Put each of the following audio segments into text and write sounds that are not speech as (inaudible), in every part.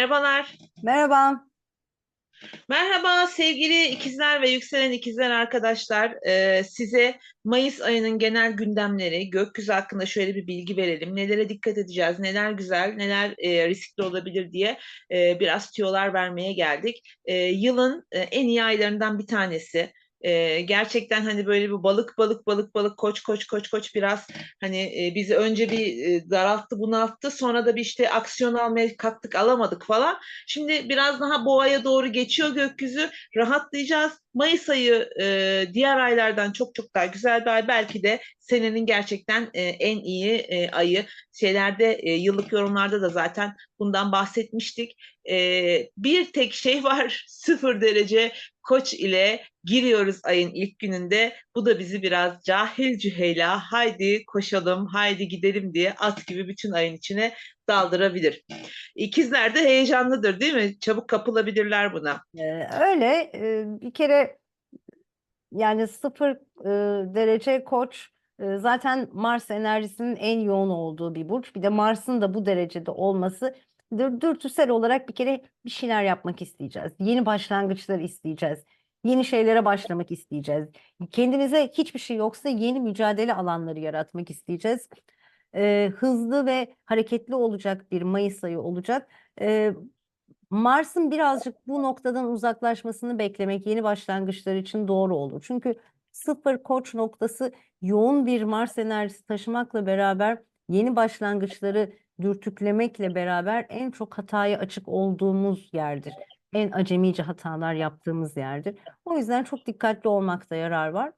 Merhabalar. Merhaba. Merhaba sevgili ikizler ve yükselen ikizler arkadaşlar. Ee, size Mayıs ayının genel gündemleri, gökyüzü hakkında şöyle bir bilgi verelim. Nelere dikkat edeceğiz, neler güzel, neler e, riskli olabilir diye e, biraz tüyolar vermeye geldik. E, yılın e, en iyi aylarından bir tanesi. E, gerçekten hani böyle bir balık balık balık balık koç koç koç koç biraz hani e, bizi önce bir e, daralttı bunalttı sonra da bir işte aksiyon almaya kalktık alamadık falan. Şimdi biraz daha boğaya doğru geçiyor gökyüzü rahatlayacağız. Mayıs ayı e, diğer aylardan çok çok daha güzel bir ay. Belki de senenin gerçekten e, en iyi e, ayı. Şeylerde e, yıllık yorumlarda da zaten bundan bahsetmiştik. E, bir tek şey (laughs) var sıfır derece koç ile giriyoruz ayın ilk gününde. Bu da bizi biraz cahil cüheyla haydi koşalım, haydi gidelim diye at gibi bütün ayın içine daldırabilir. İkizler de heyecanlıdır değil mi? Çabuk kapılabilirler buna. Ee, öyle e, bir kere yani sıfır e, derece koç e, zaten Mars enerjisinin en yoğun olduğu bir burç. Bir de Mars'ın da bu derecede olması dür- dürtüsel olarak bir kere bir şeyler yapmak isteyeceğiz. Yeni başlangıçlar isteyeceğiz. Yeni şeylere başlamak isteyeceğiz. Kendimize hiçbir şey yoksa yeni mücadele alanları yaratmak isteyeceğiz. Ee, hızlı ve hareketli olacak bir Mayıs ayı olacak. Ee, Mars'ın birazcık bu noktadan uzaklaşmasını beklemek yeni başlangıçlar için doğru olur. Çünkü sıfır koç noktası yoğun bir Mars enerjisi taşımakla beraber yeni başlangıçları dürtüklemekle beraber en çok hataya açık olduğumuz yerdir. En acemice hatalar yaptığımız yerdir. O yüzden çok dikkatli olmakta yarar var.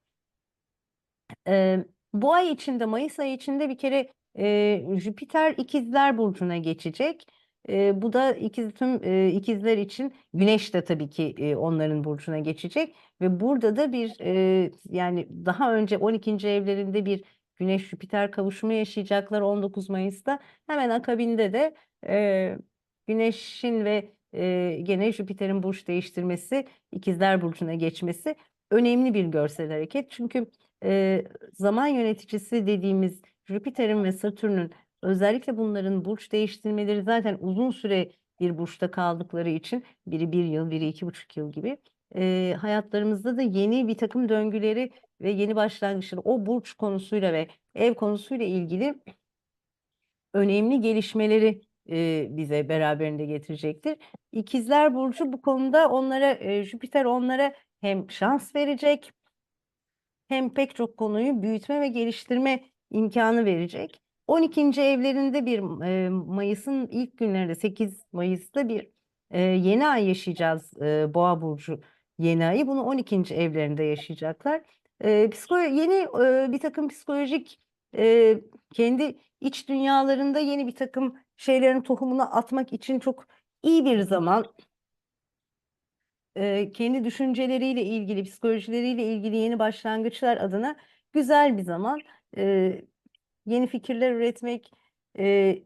Ee, bu ay içinde, Mayıs ayı içinde bir kere e, Jüpiter İkizler Burcu'na geçecek. E, bu da ikiz, tüm e, ikizler için Güneş de tabii ki e, onların burcuna geçecek ve burada da bir e, yani daha önce 12. evlerinde bir Güneş Jüpiter kavuşumu yaşayacaklar 19 Mayıs'ta. Hemen akabinde de e, Güneş'in ve e, gene Jüpiter'in burç değiştirmesi, İkizler Burcu'na geçmesi önemli bir görsel hareket. Çünkü e, zaman yöneticisi dediğimiz Jüpiter'in ve Satürn'ün özellikle bunların burç değiştirmeleri zaten uzun süre bir burçta kaldıkları için biri bir yıl, biri iki buçuk yıl gibi e, hayatlarımızda da yeni bir takım döngüleri ve yeni başlangıçları o burç konusuyla ve ev konusuyla ilgili önemli gelişmeleri e, bize beraberinde getirecektir. İkizler Burcu bu konuda onlara e, Jüpiter onlara hem şans verecek hem pek çok konuyu büyütme ve geliştirme imkanı verecek. 12. evlerinde bir e, Mayıs'ın ilk günlerinde 8 Mayıs'ta bir e, yeni ay yaşayacağız e, Boğa burcu yeni ayı. Bunu 12. evlerinde yaşayacaklar. E, psikolo yeni e, bir takım psikolojik e, kendi iç dünyalarında yeni bir takım şeylerin tohumunu atmak için çok iyi bir zaman. E, kendi düşünceleriyle ilgili, psikolojileriyle ilgili yeni başlangıçlar adına güzel bir zaman. E, yeni fikirler üretmek, e,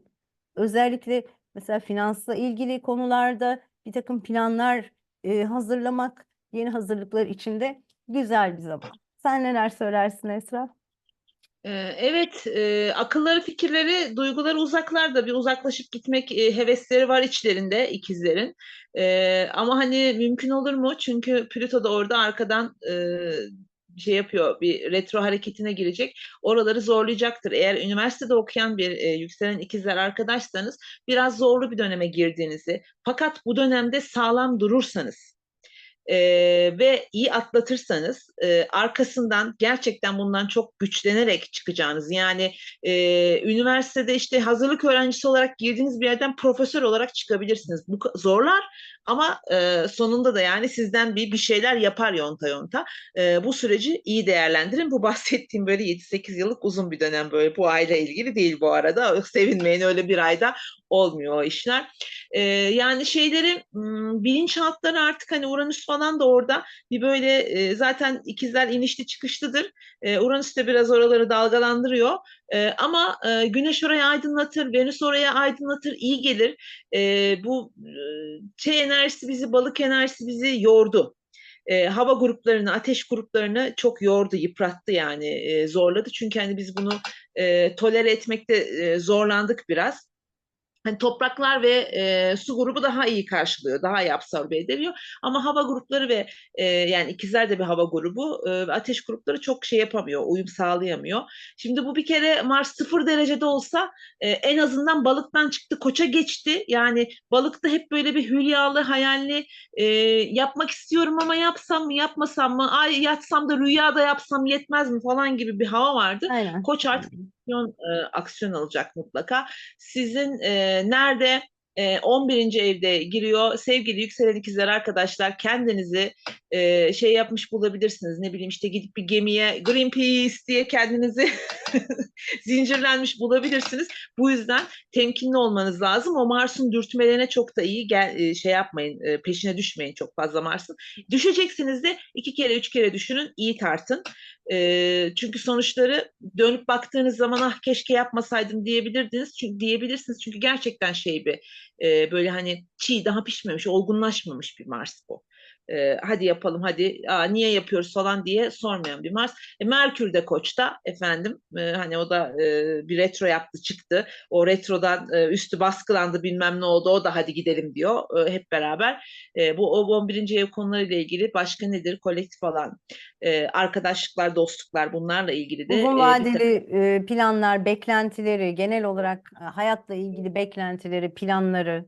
özellikle mesela finansla ilgili konularda bir takım planlar e, hazırlamak, yeni hazırlıklar içinde güzel bir zaman. Sen neler söylersin Esra? Evet, e, akılları, fikirleri, duyguları uzaklarda bir uzaklaşıp gitmek e, hevesleri var içlerinde ikizlerin. E, ama hani mümkün olur mu? Çünkü Plüto da orada arkadan e, şey yapıyor, bir retro hareketine girecek. Oraları zorlayacaktır. Eğer üniversitede okuyan bir e, yükselen ikizler arkadaşsanız biraz zorlu bir döneme girdiğinizi, fakat bu dönemde sağlam durursanız e, ve iyi atlatırsanız e, arkasından gerçekten bundan çok güçlenerek çıkacağınız yani e, üniversitede işte hazırlık öğrencisi olarak girdiğiniz bir yerden profesör olarak çıkabilirsiniz. Bu zorlar ama e, sonunda da yani sizden bir bir şeyler yapar yonta yonta. E, bu süreci iyi değerlendirin. Bu bahsettiğim böyle 7-8 yıllık uzun bir dönem böyle bu ayla ilgili değil bu arada. Sevinmeyin öyle bir ayda olmuyor o işler. E, yani şeyleri bilinçaltları artık hani Uranüs falan da orada bir böyle e, zaten ikizler inişli çıkışlıdır. E, Uranüs de biraz oraları dalgalandırıyor. E, ama e, Güneş orayı aydınlatır, Venüs oraya aydınlatır, iyi gelir. E, bu e, şey enerjisi bizi, balık enerjisi bizi yordu e, hava gruplarını, ateş gruplarını çok yordu, yıprattı yani e, zorladı. Çünkü hani biz bunu e, tolere etmekte e, zorlandık biraz. Hani topraklar ve e, su grubu daha iyi karşılıyor, daha iyi absorbe ediliyor. Ama hava grupları ve e, yani ikizler de bir hava grubu, e, ateş grupları çok şey yapamıyor, uyum sağlayamıyor. Şimdi bu bir kere Mars sıfır derecede olsa e, en azından balıktan çıktı, koça geçti. Yani balıkta hep böyle bir hülyalı, hayalli e, yapmak istiyorum ama yapsam mı, yapmasam mı, ay yatsam da rüyada yapsam yetmez mi falan gibi bir hava vardı. Aynen. Koç artık aksiyon, e, aksiyon alacak mutlaka. Sizin e, nerede e, 11. evde giriyor. Sevgili yükselen ikizler arkadaşlar kendinizi e, şey yapmış bulabilirsiniz. Ne bileyim işte gidip bir gemiye Greenpeace diye kendinizi (laughs) zincirlenmiş bulabilirsiniz. Bu yüzden temkinli olmanız lazım. O Mars'ın dürtmelerine çok da iyi gel, e, şey yapmayın. e, peşine düşmeyin çok fazla Mars'ın. Düşeceksiniz de iki kere üç kere düşünün. iyi tartın. E, çünkü sonuçları dönüp baktığınız zaman ah keşke yapmasaydım diyebilirdiniz. Çünkü diyebilirsiniz çünkü gerçekten şey bir e, böyle hani çiğ daha pişmemiş, olgunlaşmamış bir Mars bu. E, hadi yapalım hadi Aa, niye yapıyoruz falan diye sormayan bir Mars. E, Merkür de Koç'ta efendim e, hani o da e, bir retro yaptı çıktı. O retrodan e, üstü baskılandı bilmem ne oldu o da hadi gidelim diyor e, hep beraber. E, bu o 11. ev konularıyla ilgili başka nedir? Kolektif alan, e, arkadaşlıklar, dostluklar bunlarla ilgili de Uzun vadeli e, planlar, beklentileri, genel olarak hayatla ilgili beklentileri, planları.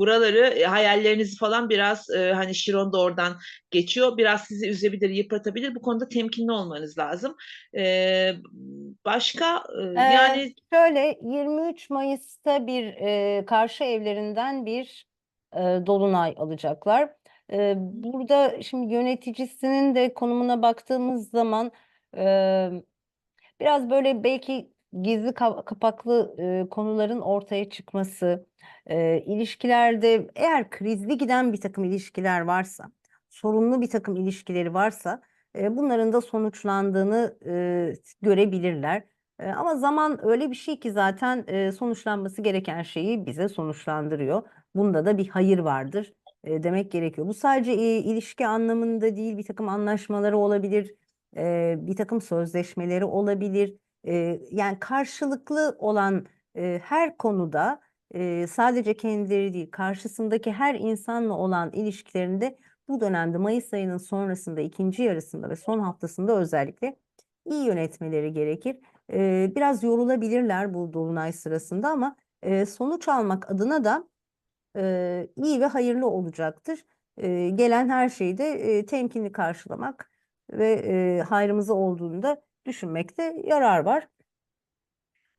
Buraları e, hayallerinizi falan biraz e, hani Şiron da oradan geçiyor. Biraz sizi üzebilir, yıpratabilir. Bu konuda temkinli olmanız lazım. E, başka e, Ee, yani şöyle 23 Mayıs'ta bir e, karşı evlerinden bir e, dolunay alacaklar. E, burada şimdi yöneticisinin de konumuna baktığımız zaman e, biraz böyle belki gizli ka- kapaklı e, konuların ortaya çıkması, e, ilişkilerde eğer krizli giden bir takım ilişkiler varsa, sorunlu bir takım ilişkileri varsa e, bunların da sonuçlandığını e, görebilirler. E, Ama zaman öyle bir şey ki zaten e, sonuçlanması gereken şeyi bize sonuçlandırıyor. Bunda da bir hayır vardır e, demek gerekiyor. Bu sadece e, ilişki anlamında değil, bir takım anlaşmaları olabilir, e, bir takım sözleşmeleri olabilir. E, Yani karşılıklı olan e, her konuda e, sadece kendileri değil, karşısındaki her insanla olan ilişkilerinde bu dönemde Mayıs ayının sonrasında, ikinci yarısında ve son haftasında özellikle iyi yönetmeleri gerekir. Ee, biraz yorulabilirler bu dolunay sırasında ama e, sonuç almak adına da e, iyi ve hayırlı olacaktır. E, gelen her şeyi de e, temkinli karşılamak ve e, hayrımıza olduğunu da düşünmekte yarar var.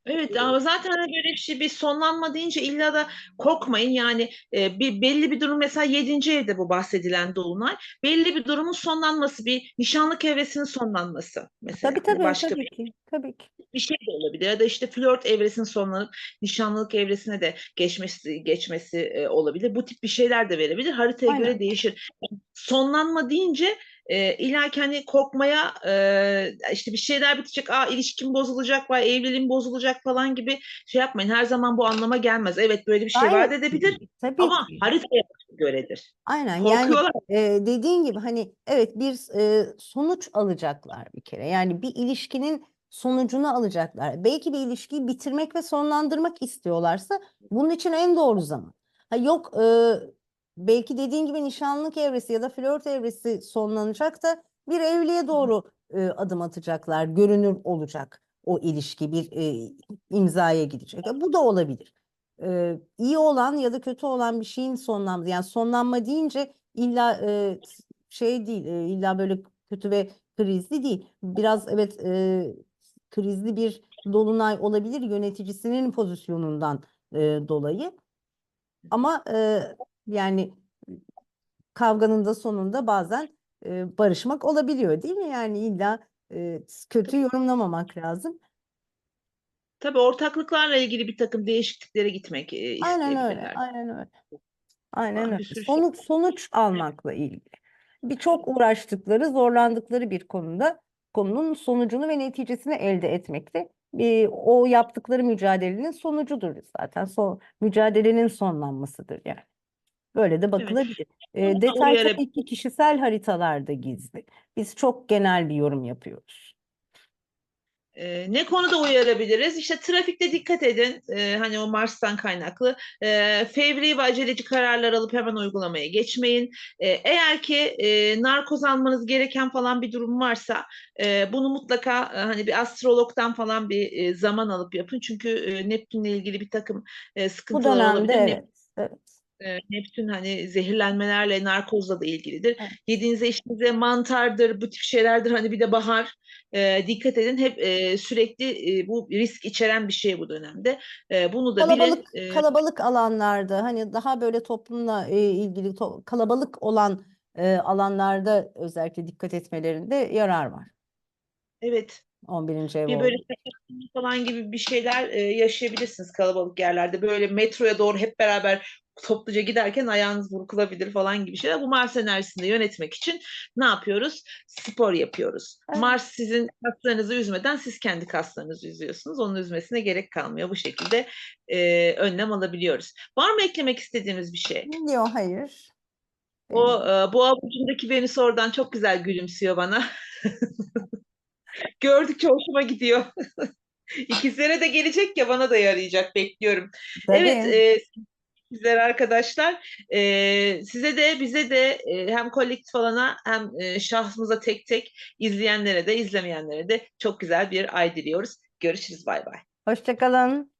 Evet ama zaten hani böyle bir şey bir sonlanma deyince illa da korkmayın yani e, bir belli bir durum mesela 7. evde bu bahsedilen dolunay belli bir durumun sonlanması bir nişanlık evresinin sonlanması mesela Tabii tabii başka tabii ki tabii ki. bir şey de olabilir ya da işte flört evresinin sonlanıp nişanlılık evresine de geçmesi geçmesi e, olabilir bu tip bir şeyler de verebilir haritaya Aynen. göre değişir sonlanma deyince e, illa ki hani korkmaya e, işte bir şeyler bitecek, aa ilişkim bozulacak, vay evliliğim bozulacak falan gibi şey yapmayın. Her zaman bu anlama gelmez. Evet böyle bir şey Gayet vaat edebilir tabii ama ki. haritaya göredir. Aynen yani Korkuyorlar. e, dediğin gibi hani evet bir e, sonuç alacaklar bir kere. Yani bir ilişkinin sonucunu alacaklar. Belki bir ilişkiyi bitirmek ve sonlandırmak istiyorlarsa bunun için en doğru zaman. Ha yok e, belki dediğin gibi nişanlık evresi ya da flört evresi sonlanacak da bir evliliğe doğru e, adım atacaklar. Görünür olacak o ilişki bir e, imzaya gidecek. Bu da olabilir e, iyi olan ya da kötü olan bir şeyin sonlanması. Yani sonlanma deyince illa e, şey değil, e, illa böyle kötü ve krizli değil. Biraz evet e, krizli bir dolunay olabilir yöneticisinin pozisyonundan e, dolayı. Ama e, yani kavganın da sonunda bazen e, barışmak olabiliyor değil mi? Yani illa e, kötü yorumlamamak lazım. Tabii ortaklıklarla ilgili bir takım değişikliklere gitmek e, Aynen öyle, isteyebilirler. aynen öyle. Aynen bir öyle. sürü şey. Sonuç sonuç almakla ilgili. Birçok uğraştıkları, zorlandıkları bir konuda konunun sonucunu ve neticesini elde etmekte. Bir, o yaptıkları mücadelenin sonucudur zaten. Son, mücadelenin sonlanmasıdır yani. Böyle de bakılabilir. Ee, Onu da detay tabii ki kişisel haritalarda gizli. Biz çok genel bir yorum yapıyoruz. E, ne konuda uyarabiliriz? İşte trafikte dikkat edin. E, hani o Mars'tan kaynaklı. E, fevri ve aceleci kararlar alıp hemen uygulamaya geçmeyin. E, eğer ki e, narkoz almanız gereken falan bir durum varsa e, bunu mutlaka e, hani bir astrologdan falan bir e, zaman alıp yapın. Çünkü e, Neptünle ilgili bir takım e, Bu sıkıntılar dönemde olabilir. Evet. Evet. E, Neptün hani zehirlenmelerle, narkozla da ilgilidir. Evet. Yediğinize içtiğinize mantardır, bu tip şeylerdir. Hani bir de bahar. E, dikkat edin. Hep e, sürekli e, bu risk içeren bir şey bu dönemde. E, bunu da. Kalabalık E, kalabalık alanlarda hani daha böyle toplumla e, ilgili to- kalabalık olan e, alanlarda özellikle dikkat etmelerinde yarar var. evet. 11. ev Bir böyle falan gibi bir şeyler e, yaşayabilirsiniz kalabalık yerlerde. Böyle metroya doğru hep beraber topluca giderken ayağınız burkulabilir falan gibi şeyler. Bu Mars enerjisini yönetmek için ne yapıyoruz? Spor yapıyoruz. Evet. Mars sizin kaslarınızı üzmeden siz kendi kaslarınızı üzüyorsunuz. Onun üzmesine gerek kalmıyor. Bu şekilde e, önlem alabiliyoruz. Var mı eklemek istediğimiz bir şey? Yok hayır. O e, boğa burcundaki Venüs oradan çok güzel gülümsüyor bana. (laughs) Gördükçe hoşuma gidiyor. (laughs) İkizlere de gelecek ya bana da yarayacak bekliyorum. Evet Tabii. e, sizler arkadaşlar e, size de bize de e, hem kolektif alana hem e, şahsımıza tek tek izleyenlere de izlemeyenlere de çok güzel bir ay diliyoruz. Görüşürüz bay bay. Hoşça kalın.